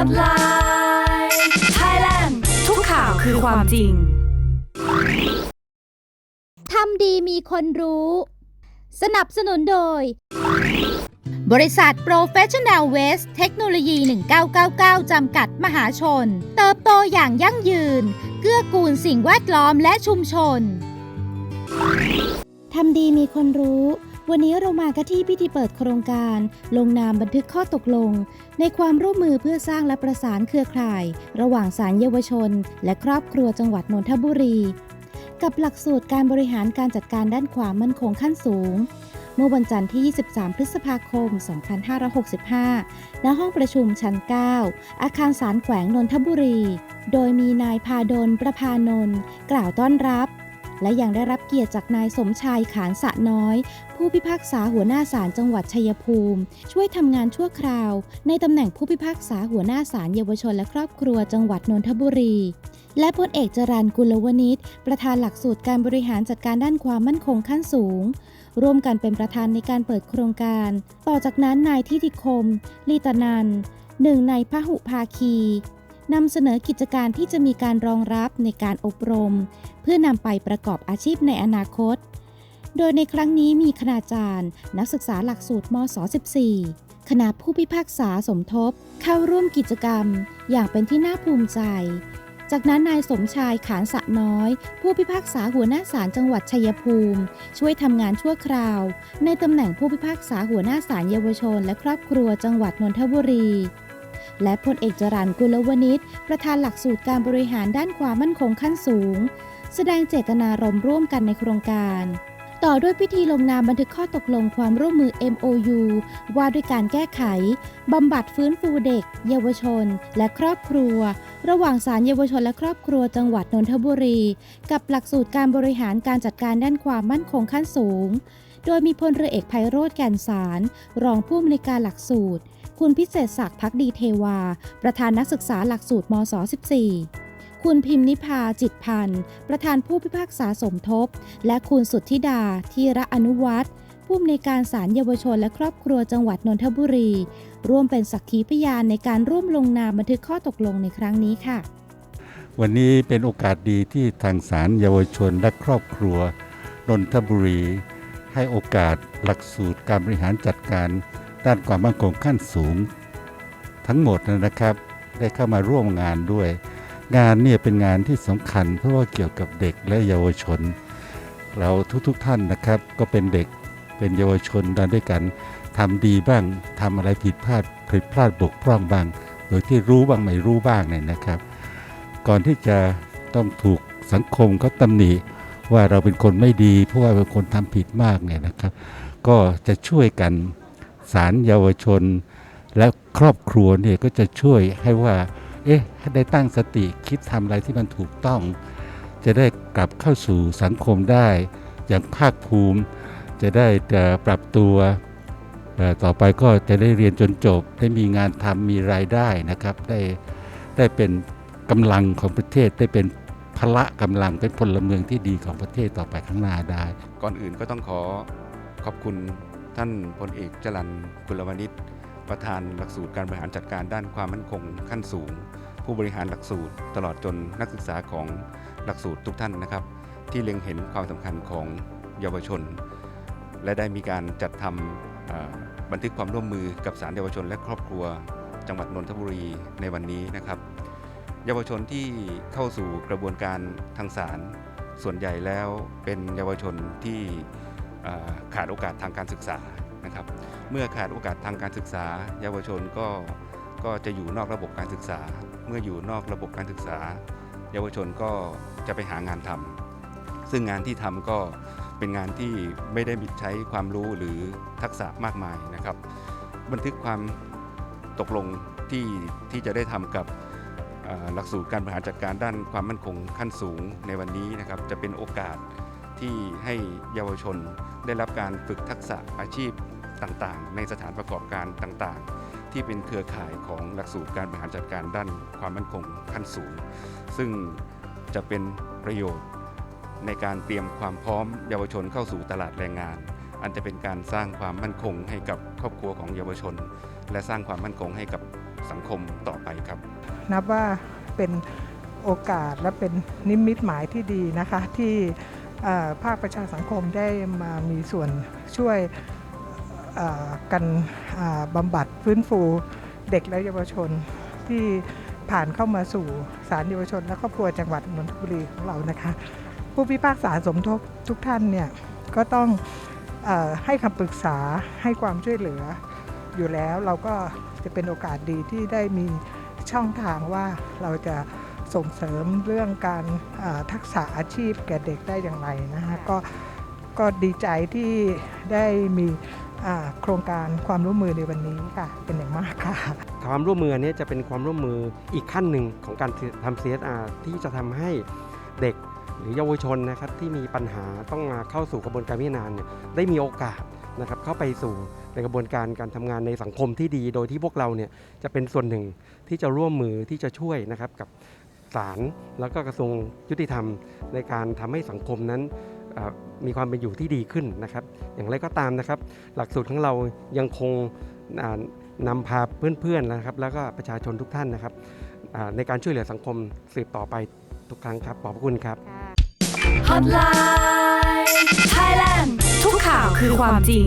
Spotlight Thailand ทุกข่าวคือความจริง ทำดีมีคนรู้ สนับสนุนโดย บริษัท Professional Waste เทคโนโลยี 1999 จำกัดมหาชน เติบโตอย่างยั่งยืน เกื้อกูลสิ่งแวดล้อมและชุมชน ทำดีมีคนรู้ วันนี้เรามากันที่พิธีเปิดโครงการ ลงนามบันทึกข้อตกลง ในความร่วมมือเพื่อสร้างและประสานเครือข่าย ระหว่างสารเยาวชน และครอบครัวจังหวัดนนทบุรี กับหลักสูตรการบริหารการจัดการด้านความมั่นคงขั้นสูง เมื่อวันจันทร์ที่ 23 พฤษภาคม 2565 ณ ห้องประชุมชั้น 9 อาคารสารแขวงนนทบุรี โดยมีนายพาดลประพานนท์กล่าวต้อนรับ และยังได้รับเกียรติจากนายสมชายขานสะน้อย ผู้พิพากษาหัวหน้าศาลจังหวัดชัยภูมิ ช่วยทำงานชั่วคราว ในตำแหน่งผู้พิพากษาหัวหน้าศาลเยาวชนและครอบครัวจังหวัดนนทบุรีและพลเอกจรันกุลวณิชประธานหลักสูตรการบริหารจัดการด้านความมั่นคงขั้นสูง ร่วมกันเป็นประธานในการเปิดโครงการ ต่อจากนั้นนายทิติคม ลีตนันหนึ่งในพหุภาคี นำเสนอกิจการที่จะมีการรองรับในการอบรม เพื่อนำไปประกอบอาชีพในอนาคต โดยในครั้งนี้มีคณาจารย์ นักศึกษาหลักสูตรมศ14คณะผู้พิพากษาสมทบ เข้าร่วมกิจกรรม อย่างเป็นที่น่าภูมิใจ จากนั้นนายสมชายขานสะน้อย ผู้พิพากษาหัวหน้าศาลจังหวัดชัยภูมิ ช่วยทำงานชั่วคราว ในตำแหน่งผู้พิพากษาหัวหน้าศาลเยาวชน และครอบครัวจังหวัดนนทบุรี และพลเอกจรันกุลวณิชประธานหลักสูตรการบริหารด้านความมั่นคงขั้นสูง แสดงเจตนารมณ์ร่วมกันในโครงการต่อด้วยพิธีลงนามบันทึกข้อตกลงความร่วมมือ MOU ว่าด้วยการแก้ไข บำบัดฟื้นฟูเด็ก เยาวชน และครอบครัว ระหว่างศาลเยาวชนและครอบครัวจังหวัดนนทบุรี กับหลักสูตรการบริหารการจัดการด้านความมั่นคงขั้นสูง โดยมีพลเรือเอกไพโรธแก่นสาร รองผู้อำนวยการหลักสูตร คุณพิเศษศักดิ์พักดีเทวา ประธานนักศึกษาหลักสูตรมศ 14 คุณพิมพ์นิพาจิตพันธ์ ประธานผู้พิพากษาสมทบ และคุณสุทธิดาทีระอนุวัฒน์ผู้อำนวยการศาลเยาวชนและครอบครัวจังหวัดนนทบุรี ร่วมเป็นสักขีพยานในการร่วมลงนามบันทึกข้อตกลงในครั้งนี้ค่ะ วันนี้เป็นโอกาสดีที่ทางศาลเยาวชนและครอบครัวนนทบุรี ให้โอกาสหลักสูตรการบริหารจัดการ ด้านความมั่นคงขั้นสูง ทั้งหมดนะครับ ได้เข้ามาร่วมงานด้วย งานเนี่ยเป็นงานที่สำคัญ เพราะว่าเกี่ยวกับเด็กและเยาวชน เราทุกๆทท่านนะครับ ก็เป็นเด็กเป็นเยาวชนดันด้วยกันทำดีบ้างทำอะไรผิดพลาดผิดพลาดบกพร่องบ้าง โดยที่รู้บ้างไม่รู้บ้างเนี่ยนะครับ ก่อนที่จะต้องถูกสังคมก็ตำหนิว่าเราเป็นคนไม่ดี เพราะว่าเป็นคนทำผิดมากเนี่ยนะครับ ก็จะช่วยกัน สารเยาวชน และครอบครัวเนี่ยก็จะช่วยให้ว่า เอ๊ะได้ตั้งสติคิดทำอะไรที่มันถูกต้อง จะได้กลับเข้าสู่สังคมได้ อย่างภาคภูมิ จะได้ปรับตัวต่อไปก็จะได้เรียนจนจบ ได้มีงานทำมีรายได้นะครับ ได้ได้เป็นกำลังของประเทศได้เป็นพละกำลังเป็นพลเมืองที่ดีของประเทศต่อไปข้างหน้าได้ ก่อนอื่นก็ต้องขอขอบคุณ ท่านพลเอกจรันกุลวณิชประธานหลักสูตรการบริหารจัดการด้านความมั่นคงขั้นสูง ผู้บริหารหลักสูตรตลอดจนนักศึกษาของหลักสูตรทุกท่านนะครับ ที่เล็งเห็นความสำคัญของเยาวชน และได้มีการจัดทำเอ่อบันทึกความร่วมมือกับสารเยาวชนและครอบครัว จังหวัดนนทบุรีในวันนี้นะครับ เยาวชนที่เข้าสู่กระบวนการทางศาลส่วนใหญ่แล้วเป็นเยาวชนที่ ขาดโอกาสทางการศึกษานะครับ เมื่อขาดโอกาสทางการศึกษา เยาวชนก็ก็จะอยู่นอกระบบการศึกษา เมื่ออยู่นอกระบบการศึกษา เยาวชนก็จะไปหางานทำซึ่งงานที่ทำก็เป็นงานที่ไม่ได้มีใช้ความรู้หรือทักษะมากมายนะครับ บันทึกความตกลงที่ที่จะได้ทำกับหลักสูตรการบริหารจัดการด้านความมั่นคงขั้นสูงในวันนี้นะครับ จะเป็นโอกาสที่ให้เยาวชน ได้รับการฝึกทักษะอาชีพต่างๆ ในสถานประกอบการต่างๆ ที่เป็นเครือข่ายของหลักสูตรการบริหารจัดการด้านความมั่นคงขั้นสูง ซึ่งจะเป็นประโยชน์ในการเตรียมความพร้อมเยาวชนเข้าสู่ตลาดแรงงาน อันจะเป็นการสร้างความมั่นคงให้กับครอบครัวของเยาวชน และสร้างความมั่นคงให้กับสังคมต่อไปครับ นับว่าเป็นโอกาสและเป็นนิมิตหมายที่ดีนะคะที่ ภาคประชาสังคมได้มามีส่วนช่วยกันบำบัดฟื้นฟูเด็กและเยาวชนที่ผ่านเข้ามาสู่ศาลเยาวชน และครอบครัวจังหวัดนนทบุรีของเรานะคะ ผู้พิพากษาสมทบทุกท่านเนี่ยก็ต้องอให้คำปรึกษาให้ความช่วยเหลืออยู่แล้วเราก็จะเป็นโอกาสดีที่ได้มีช่องทางว่าเราจะ ส่งเสริมเรื่องการอ่าทักษะอาชีพแก่เด็กได้อย่างไรนะคะก็ก็ดีใจที่ได้มีอ่าโครงการความร่วมมือในวันนี้ค่ะเป็นอย่างมากค่ะ ความร่วมมืออันนี้จะเป็นความร่วมมืออีกขั้นหนึ่งของการทำ CSR ที่จะทำให้เด็กหรือเยาวชนนะครับที่มีปัญหาต้องมาเข้าสู่กระบวนการพิจารณาเนี่ยได้มีโอกาสนะครับเข้าไปสู่ในกระบวนการการทำงานในสังคมที่ดี โดยที่พวกเราเนี่ยจะเป็นส่วนหนึ่งที่จะร่วมมือที่จะช่วยนะครับกับ ศาลแล้วก็กระทรวงยุติธรรม ในการทำให้สังคมนั้นมีความเป็นอยู่ที่ดีขึ้นนะครับ อย่างไรก็ตามนะครับ หลักสูตรของเรายังคงอ่านำพาเพื่อนๆนะครับ แล้วก็ประชาชนทุกท่านนะครับในการช่วยเหลือสังคมสืบต่อไปทุกครั้งครับ ขอบพระคุณครับ Hotline Thailand ทุกข่าวคือความจริง